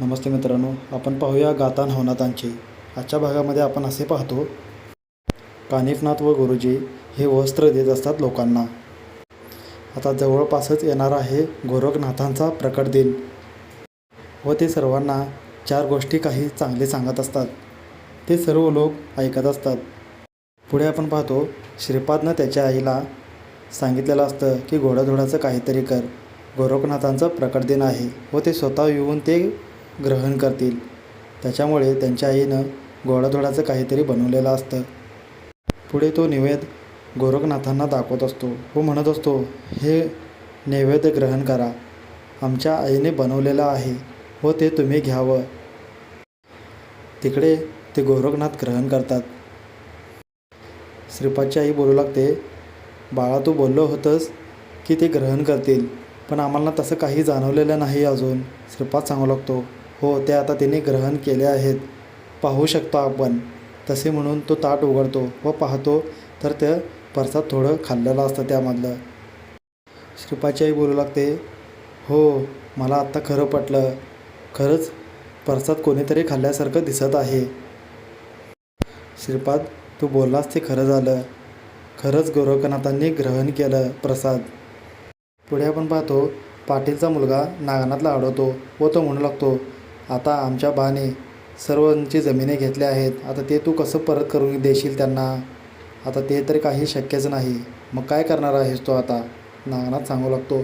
नमस्ते मित्रांनो आपण पाहूया गाता नवनाथांचे आजच्या भागामध्ये आपण असे पाहतो कानिफनाथ व गुरुजी हे वस्त्र देत असतात लोकांना. आता जवळपासच येणार आहे गोरखनाथांचा प्रकट दिन. व ते सर्वांना चार गोष्टी काही चांगले सांगत असतात. ते सर्व लोक ऐकत असतात. पुढे आपण पाहतो श्रीपादनं त्याच्या आईला सांगितलेलं असतं की घोडाधोडाचं काहीतरी कर. गोरखनाथांचं प्रकट दिन आहे. व ते स्वतः येऊन ते ग्रहण करतील. त्याच्यामुळे त्यांच्या आईनं गोडाधोडाचं काहीतरी बनवलेलं असतं. पुढे तो निवेद गोरखनाथांना दाखवत असतो. तो म्हणत असतो हे नैवेद्य ग्रहण करा. आमच्या आईने बनवलेलं आहे व ते तुम्ही घ्यावं. तिकडे ते गोरखनाथ ग्रहण करतात. श्रीपादची आई बोलू लागते बाळा तू बोललो होतंस की ते ग्रहण करतील पण आम्हाला तसं काही जाणवलेलं नाही अजून श्रीपाद सांगू लागतो. हो ते आता तिने ग्रहण केले आहेत. पाहू शकतो आपण. तसे म्हणून तो ताट उघडतो व पाहतो तर त्या परसात थोडं खाल्लेलं असतं त्यामधलं. श्रीपाची आई बोलू लागते हो मला आत्ता खरं पटलं. खरंच परसात कोणीतरी खाल्ल्यासारखं दिसत आहे. श्रीपाद तू बोललास ते खरं झालं. खरंच गोरखनाथांनी ग्रहण केलं प्रसाद पुढे आपण पाहतो पाटीलचा मुलगा नागनाथला अडवतो व तो म्हणू लागतो आता आमच्या बाने सर्वांची जमिनी घेतल्या आहेत. आता ते तू कसं परत करून देशील त्यांना? आता ते तर काही शक्यच नाही. मग काय करणार आहेस तो आता? नागनाथ सांगू लागतो.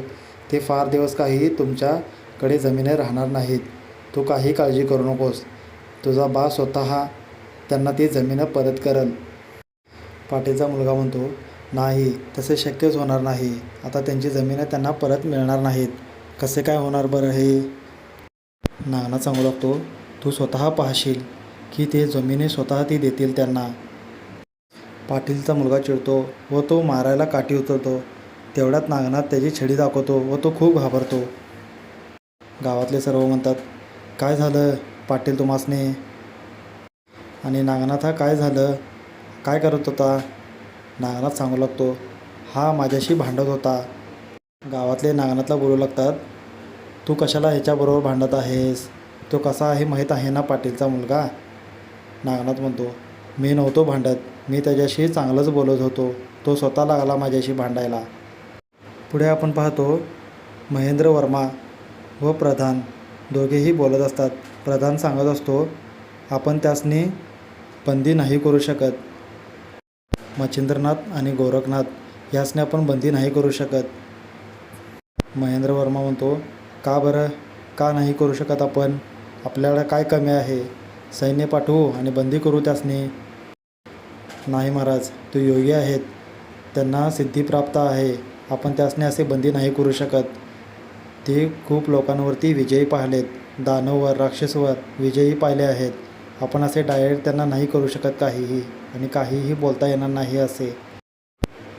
ते फार दिवस काही तुमच्याकडे जमिनी राहणार नाहीत. तू काही काळजी करू नकोस. तुझा बा स्वतः त्यांना ती जमीन परत करल. पाटीलचा मुलगा म्हणतो नाही तसे शक्यच होणार नाही. आता त्यांची जमीन त्यांना परत मिळणार नाहीत. कसे काय होणार बरं हे? नागना सांगू लागतो तू स्वतः पाहशील की ते जमिनी स्वतः ती देतील त्यांना. पाटीलचा मुलगा चिडतो व तो मारायला काठी उतरतो. तेवढ्यात नागनाथ त्याची छडी दाखवतो व तो खूप घाबरतो. गावातले सर्व म्हणतात काय झालं? पाटील तुम्हासने. आणि नागनाथ हा काय झालं? काय करत होता? नागनाथ सांगू लागतो हा माझ्याशी भांडत होता. गावातले नागनाथला बोलू लागतात तू कशाला ह्याच्याबरोबर भांडत आहेस? तो कसा आहे माहीत आहे ना पाटीलचा मुलगा? नागनाथ म्हणतो मी नव्हतो भांडत. मी त्याच्याशी चांगलंच बोलत होतो. तो स्वतः लागला माझ्याशी भांडायला. पुढे आपण पाहतो महेंद्र वर्मा व प्रधान. दोघेही बोलत असतात. प्रधान सांगत असतो आपण त्यासनी बंदी नाही करू शकत. मच्छिंद्रनाथ आणि गोरखनाथ यासने आपण बंदी नाही करू शकत. महेंद्र वर्मा म्हणतो का बरं? का नाही करू शकत आपण? आपल्याला काय कमी आहे? सैन्य पाठवू आणि बंदी करू त्यासनी? नाही महाराज ते योगी आहेत. त्यांना सिद्धी प्राप्त आहे. आपण त्यासने असे बंदी नाही करू शकत. ते खूप लोकांवरती विजयी पाहिलेत. दानववर राक्षसवर विजयी पाहिले आहेत. आपण असे डायरेक्ट त्यांना नाही करू शकत काहीही आणि काहीही बोलता येणार नाही असे.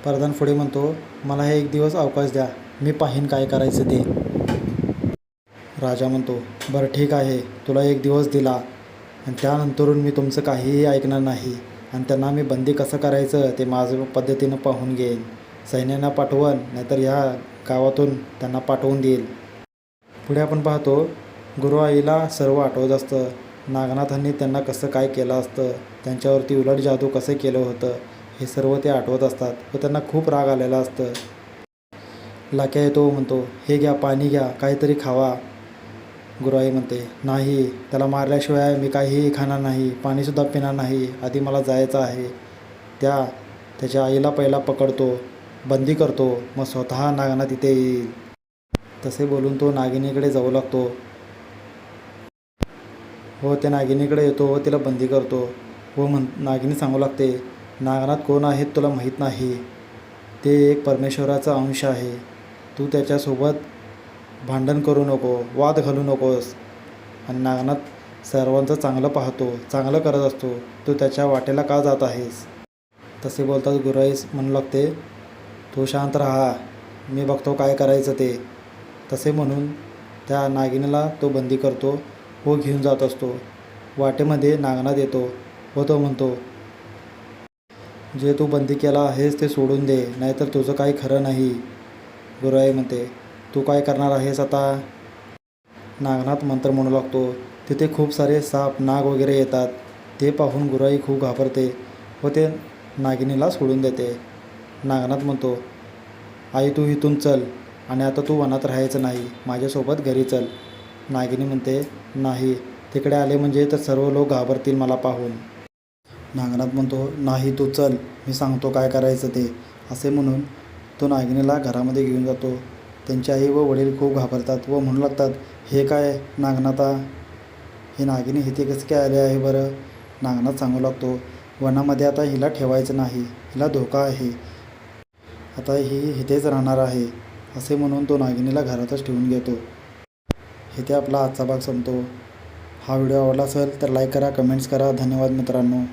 प्रधान पुढे म्हणतो मला हे एक दिवस अवकाश द्या. मी पाहीन काय करायचं ते. राजा म्हणतो बरं ठीक आहे तुला एक दिवस दिला. आणि त्यानंतरून मी तुमचं काहीही ऐकणार नाही. आणि त्यांना मी बंदी कसं करायचं ते माझं पद्धतीनं पाहून घेईन. सैन्यांना पाठवण नाहीतर ह्या गावातून त्यांना पाठवून देईल. पुढे आपण पाहतो गुरु आईला सर्व आठवत असतं. नागनाथांनी त्यांना कसं काय केलं असतं त्यांच्यावरती उलट जादू कसं केलं होतं हे सर्व ते आठवत असतात व त्यांना खूप राग आलेला असतं. लाक्या येतो म्हणतो हे घ्या पाणी घ्या काहीतरी खावा. गुरुआई म्हणते नाही त्याला मारल्याशिवाय मी काहीही खाणार नाही पाणीसुद्धा पिणार नाही आधी मला जायचं आहे. त्या त्याच्या आईला पहिला पकडतो बंदी करतो मग स्वतः नागांना तिथे येईल. तसे बोलून तो नागिनीकडे जाऊ लागतो. हो त्या नागिनीकडे येतो व तिला बंदी करतो. व म्हण नागिनी सांगू लागते नागनात कोण आहेत तुला माहीत नाही? ते एक परमेश्वराचा अंश आहे. तू त्याच्यासोबत भांडण करू नको वाद घालू नकोस. आणि नागनाथ सर्वांचं चांगलं पाहतो चांगलं करत असतो. तू त्याच्या वाटेला का जात आहेस? तसे बोलताच गुराईस म्हणू लागते तू शांत राहा मी बघतो काय करायचं ते. तसे म्हणून त्या नागिनीला तो बंदी करतो व घेऊन जात असतो. वाटेमध्ये नागनाथ येतो व तो म्हणतो जे तू बंदी केला आहेस ते सोडून दे नाहीतर तुझं काही खरं नाही. गुराई म्हणते तू काय करणार आहेस आता? नागनाथ मंत्र म्हणू लागतो तिथे खूप सारे साप नाग वगैरे येतात. ते पाहून गुराई खूप घाबरते व ते नागिनीला सोडून देते. नागनाथ म्हणतो आई तू इथून चल आणि आता तू वनात राहायचं नाही. माझ्यासोबत घरी चल. नागिनी म्हणते नाही तिकडे आले म्हणजे तर सर्व लोक घाबरतील मला पाहून. नागनाथ म्हणतो नाही तू चल. मी सांगतो काय करायचं ते. असे म्हणून तो नागिनीला घरामध्ये घेऊन जातो. त्यांची आई व वडील खूप घाबरतात व म्हणू लागतात हे काय नागनाथा हे नागिनी इथे कसे काय आले आहे बरं? नागनाथ सांगू लागतो वनामध्ये आता हिला ठेवायचं नाही हिला धोका आहे. आता ही इथेच राहणार आहे असे म्हणून तो नागिनीला घरातच ठेवून घेतो. इथे आपला आजचा भाग संपतो. हा व्हिडिओ आवडला असेल तर लाईक करा कमेंट्स करा. धन्यवाद मित्रांनो.